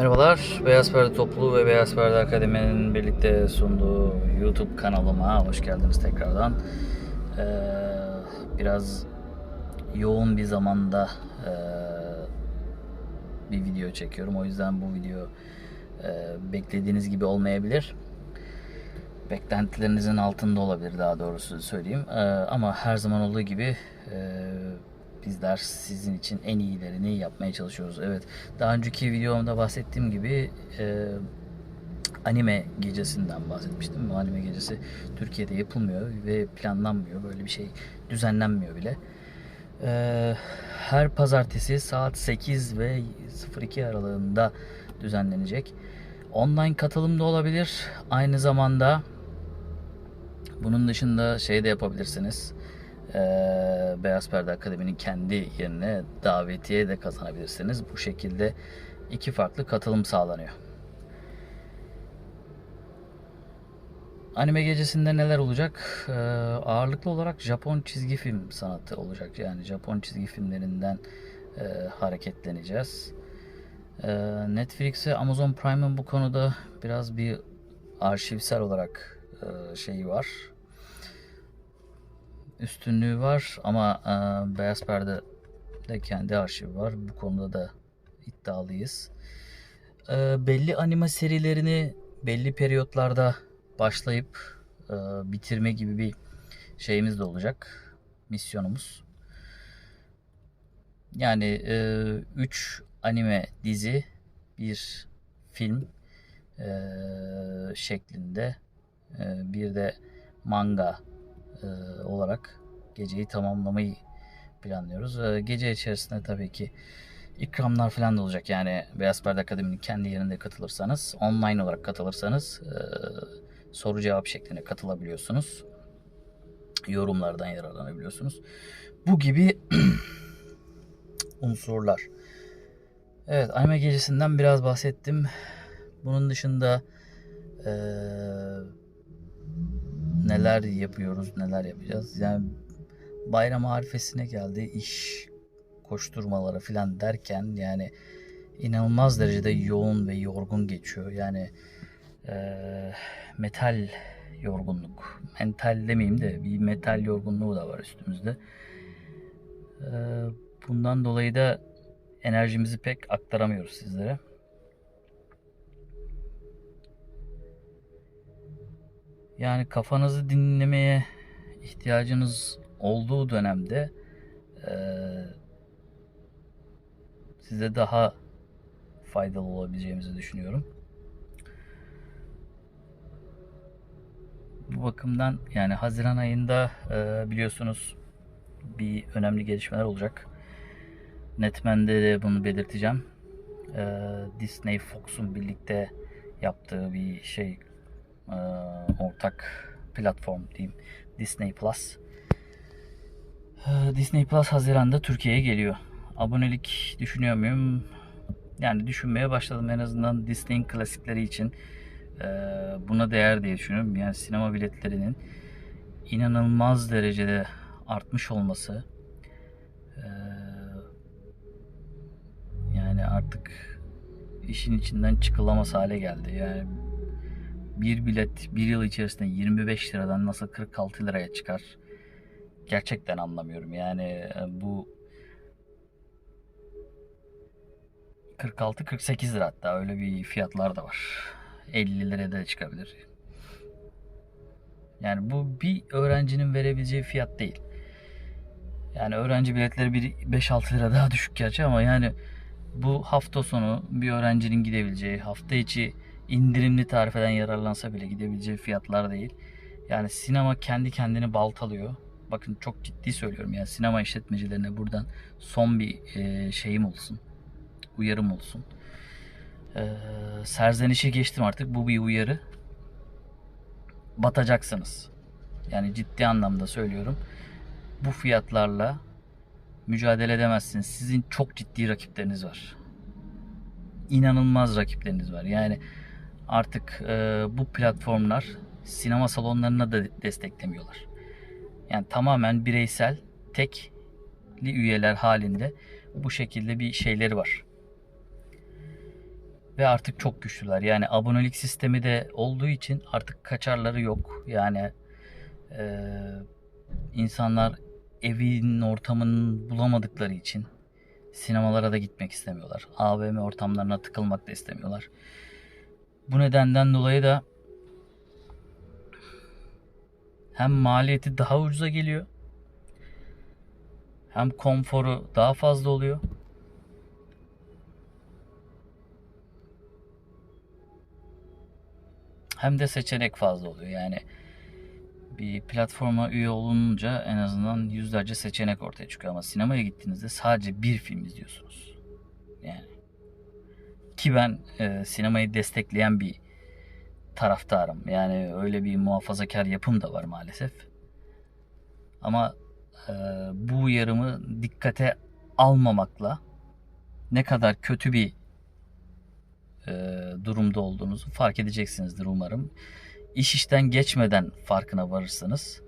Merhabalar, Beyaz Perde Topluluğu ve Beyaz Perde Akademi'nin birlikte sunduğu YouTube kanalıma hoş geldiniz tekrardan. Ee, biraz yoğun bir zamanda e, bir video çekiyorum. O yüzden bu video e, beklediğiniz gibi olmayabilir. Beklentilerinizin altında olabilir daha doğrusu söyleyeyim. Ee, ama her zaman olduğu gibi e, bizler sizin için en iyilerini yapmaya çalışıyoruz. Evet, daha önceki videomda bahsettiğim gibi e, anime gecesinden bahsetmiştim. Bu anime gecesi Türkiye'de yapılmıyor ve planlanmıyor. Böyle bir şey düzenlenmiyor bile. E, her pazartesi saat 8 ve 02 aralığında düzenlenecek. Online katılım da olabilir. Aynı zamanda bunun dışında şey de yapabilirsiniz. Ee, Beyaz Perde Akademi'nin kendi yerine davetiye de kazanabilirsiniz. Bu şekilde iki farklı katılım sağlanıyor. Anime gecesinde neler olacak? Ee, ağırlıklı olarak Japon çizgi film sanatı olacak. Yani Japon çizgi filmlerinden e, hareketleneceğiz. Ee, Netflix ve Amazon Prime'ın bu konuda biraz bir arşivsel olarak e, şeyi var. Üstünlüğü var ama e, Beyaz Perde de kendi arşivi var. Bu konuda da iddialıyız. E, belli anime serilerini belli periyotlarda başlayıp e, bitirme gibi bir şeyimiz de olacak. Misyonumuz. Yani 3 anime dizi, bir film e, şeklinde e, bir de manga e, olarak geceyi tamamlamayı planlıyoruz. E, gece içerisinde tabii ki ikramlar falan da olacak. Yani Beyaz Perde Akademi'nin kendi yerinde katılırsanız, online olarak katılırsanız e, soru cevap şeklinde katılabiliyorsunuz. Yorumlardan yararlanabiliyorsunuz. Bu gibi unsurlar. Evet, anime gecesinden biraz bahsettim. Bunun dışında eee neler yapıyoruz, neler yapacağız. Yani bayram harifesine geldi, iş koşturmaları falan derken yani inanılmaz derecede yoğun ve yorgun geçiyor. Yani eee, metal yorgunluk, mental demeyeyim de bir metal yorgunluğu da var üstümüzde. Eee, bundan dolayı da enerjimizi pek aktaramıyoruz sizlere. Yani kafanızı dinlemeye ihtiyacınız olduğu dönemde eee, size daha faydalı olabileceğimizi düşünüyorum. Bu bakımdan yani Haziran ayında eee, biliyorsunuz bir önemli gelişmeler olacak. Netmen'de de bunu belirteceğim. Eee, Disney Fox'un birlikte yaptığı bir şey eee, ortak platform diyeyim Disney Plus. Eee, Disney Plus Haziran'da Türkiye'ye geliyor. Abonelik düşünüyor muyum? Yani düşünmeye başladım en azından Disney'in klasikleri için eee, buna değer diye düşünüyorum. Yani sinema biletlerinin inanılmaz derecede artmış olması yani artık işin içinden çıkılamaz hale geldi. Yani bir bilet bir yıl içerisinde 25 liradan nasıl 46 liraya çıkar? Gerçekten anlamıyorum. Yani e, bu 46-48 lira hatta öyle bir fiyatlar da var. 50 liraya da çıkabilir. Yani bu bir öğrencinin verebileceği fiyat değil. Yani öğrenci biletleri bir 5-6 lira daha düşük gerçi ama yani bu hafta sonu bir öğrencinin gidebileceği, hafta içi indirimli tarifeden yararlansa bile gidebileceği fiyatlar değil. Yani sinema kendi kendini baltalıyor. Bakın çok ciddi söylüyorum yani sinema işletmecilerine buradan son bir e, şeyim olsun. Uyarım olsun. E, serzenişe geçtim artık bu bir uyarı. Batacaksınız. Yani ciddi anlamda söylüyorum. Bu fiyatlarla mücadele edemezsiniz. Sizin çok ciddi rakipleriniz var. İnanılmaz rakipleriniz var. Yani artık e, bu platformlar sinema salonlarına da desteklemiyorlar. Yani tamamen bireysel, tekli üyeler halinde bu şekilde bir şeyleri var. Ve artık çok güçlüler. Yani abonelik sistemi de olduğu için artık kaçarları yok. Yani e, insanlar evin ortamını bulamadıkları için sinemalara da gitmek istemiyorlar. AVM ortamlarına tıkılmak da istemiyorlar. Bu nedenden dolayı da hem maliyeti daha ucuza geliyor hem konforu daha fazla oluyor. Hem de seçenek fazla oluyor. Yani bir platforma üye olununca en azından yüzlerce seçenek ortaya çıkıyor ama sinemaya gittiğinizde sadece bir film izliyorsunuz. Yani ki ben e, sinemayı destekleyen bir taraftarım. Yani öyle bir muhafazakar yapım da var maalesef. Ama e, bu uyarımı dikkate almamakla ne kadar kötü bir e, durumda olduğunuzu fark edeceksinizdir umarım. İş işten geçmeden farkına varırsınız.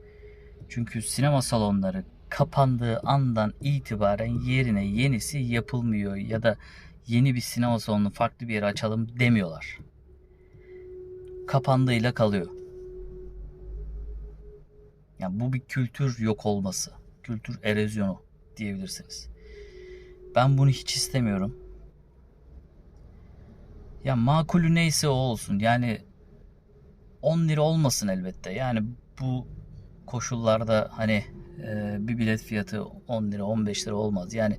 Çünkü sinema salonları kapandığı andan itibaren yerine yenisi yapılmıyor ya da yeni bir sinema salonu farklı bir yere açalım demiyorlar. Kapandığıyla kalıyor. Yani bu bir kültür yok olması. Kültür erozyonu diyebilirsiniz. Ben bunu hiç istemiyorum. Ya makulü neyse o olsun. Yani 10 lira olmasın elbette. Yani bu koşullarda hani e, bir bilet fiyatı 10 lira 15 lira olmaz. Yani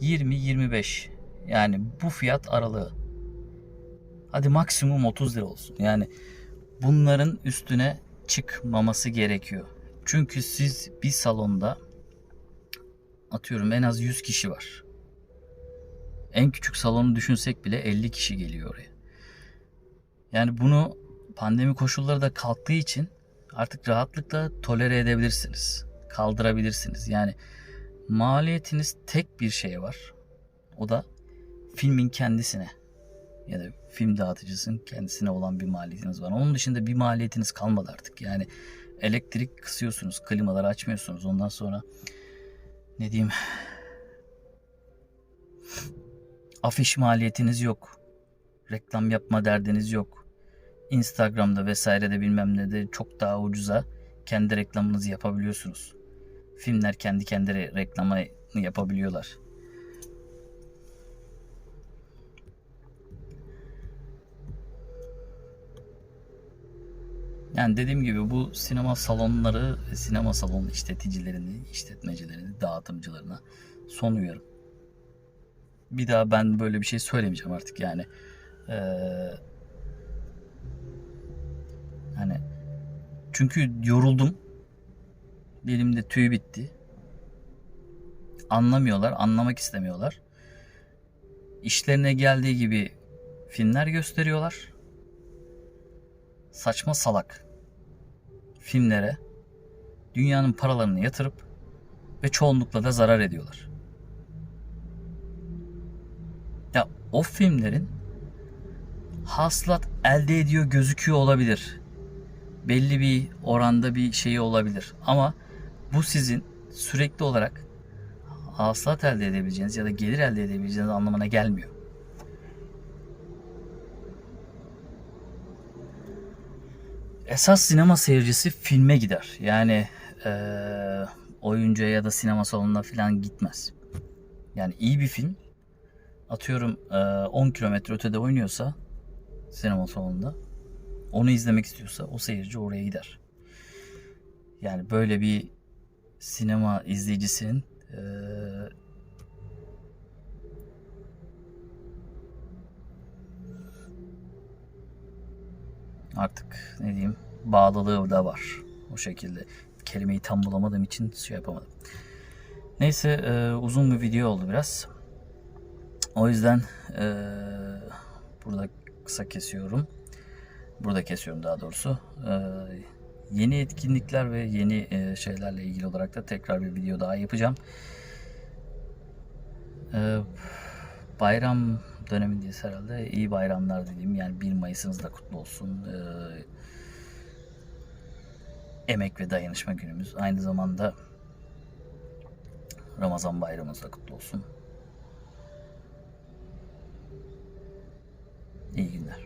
20-25 yani bu fiyat aralığı. Hadi maksimum 30 lira olsun. Yani bunların üstüne çıkmaması gerekiyor. Çünkü siz bir salonda atıyorum en az 100 kişi var. En küçük salonu düşünsek bile 50 kişi geliyor oraya. Yani bunu pandemi koşulları da kalktığı için artık rahatlıkla tolere edebilirsiniz. Kaldırabilirsiniz. Yani maliyetiniz tek bir şeye var. O da filmin kendisine ya da film dağıtıcısının kendisine olan bir maliyetiniz var. Onun dışında bir maliyetiniz kalmadı artık. Yani elektrik kısıyorsunuz, klimaları açmıyorsunuz. Ondan sonra ne diyeyim afiş maliyetiniz yok. Reklam yapma derdiniz yok. Instagram'da vesairede bilmem ne de çok daha ucuza kendi reklamınızı yapabiliyorsunuz. Filmler kendi kendileri reklamı yapabiliyorlar. Yani dediğim gibi bu sinema salonları, sinema salonu işleticilerini, işletmecilerini, dağıtımcılarına son uyarım. Bir daha ben böyle bir şey söylemeyeceğim artık yani. Ee, hani çünkü yoruldum. Elimde tüy bitti. Anlamıyorlar, anlamak istemiyorlar. İşlerine geldiği gibi filmler gösteriyorlar. Saçma salak filmlere dünyanın paralarını yatırıp ve çoğunlukla da zarar ediyorlar. Ya o filmlerin hasılat elde ediyor gözüküyor olabilir. Belli bir oranda bir şeyi olabilir. Ama bu sizin sürekli olarak hasılat elde edebileceğiniz ya da gelir elde edebileceğiniz anlamına gelmiyor. Esas sinema seyircisi filme gider. Yani e, oyuncuya ya da sinema salonuna falan gitmez. Yani iyi bir film atıyorum e, 10 kilometre ötede oynuyorsa sinema salonunda onu izlemek istiyorsa o seyirci oraya gider. Yani böyle bir sinema izleyicisinin e, artık ne diyeyim bağlılığı da var. O şekilde. Kelimeyi tam bulamadığım için şey yapamadım. Neyse e, uzun bir video oldu biraz. O yüzden e, burada kısa kesiyorum. Burada kesiyorum daha doğrusu. E, yeni etkinlikler ve yeni e, şeylerle ilgili olarak da tekrar bir video daha yapacağım. E, bayram dönemindeyiz herhalde. İyi bayramlar dileyim. Yani 1 Mayıs'ınız da kutlu olsun. E, emek ve dayanışma günümüz. Aynı zamanda Ramazan bayramınız da kutlu olsun. İyi günler.